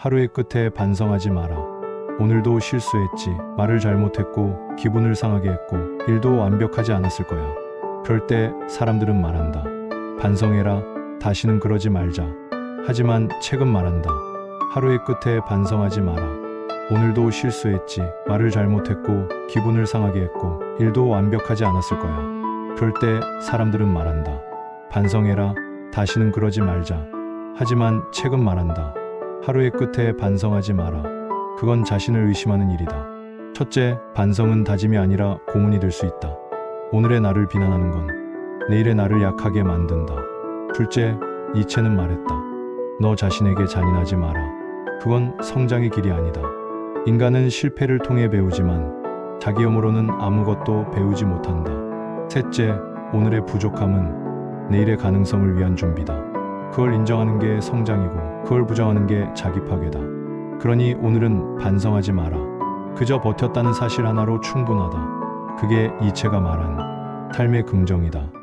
하루의 끝에 반성하지 마라. 오늘도 실수했지. 말을 잘못했고, 기분을 상하게 했고, 일도 완벽하지 않았을 거야. 그럴 때 사람들은 말한다. 반성해라. 다시는 그러지 말자. 하지만 책은 말한다. 하루의 끝에 반성하지 마라. 오늘도 실수했지. 말을 잘못했고, 기분을 상하게 했고, 일도 완벽하지 않았을 거야. 그럴 때 사람들은 말한다. 반성해라. 다시는 그러지 말자. 하지만 책은 말한다. 하루의 끝에 반성하지 마라. 그건 자신을 의심하는 일이다. 첫째, 반성은 다짐이 아니라 고문이 될 수 있다. 오늘의 나를 비난하는 건 내일의 나를 약하게 만든다. 둘째, 니체는 말했다. 너 자신에게 잔인하지 마라. 그건 성장의 길이 아니다. 인간은 실패를 통해 배우지만 자기 힘으로는 아무것도 배우지 못한다. 셋째, 오늘의 부족함은 내일의 가능성을 위한 준비다. 그걸 인정하는 게 성장이고 그걸 부정하는 게 자기 파괴다. 그러니 오늘은 반성하지 마라. 그저 버텼다는 사실 하나로 충분하다. 그게 이체가 말한 삶의 긍정이다.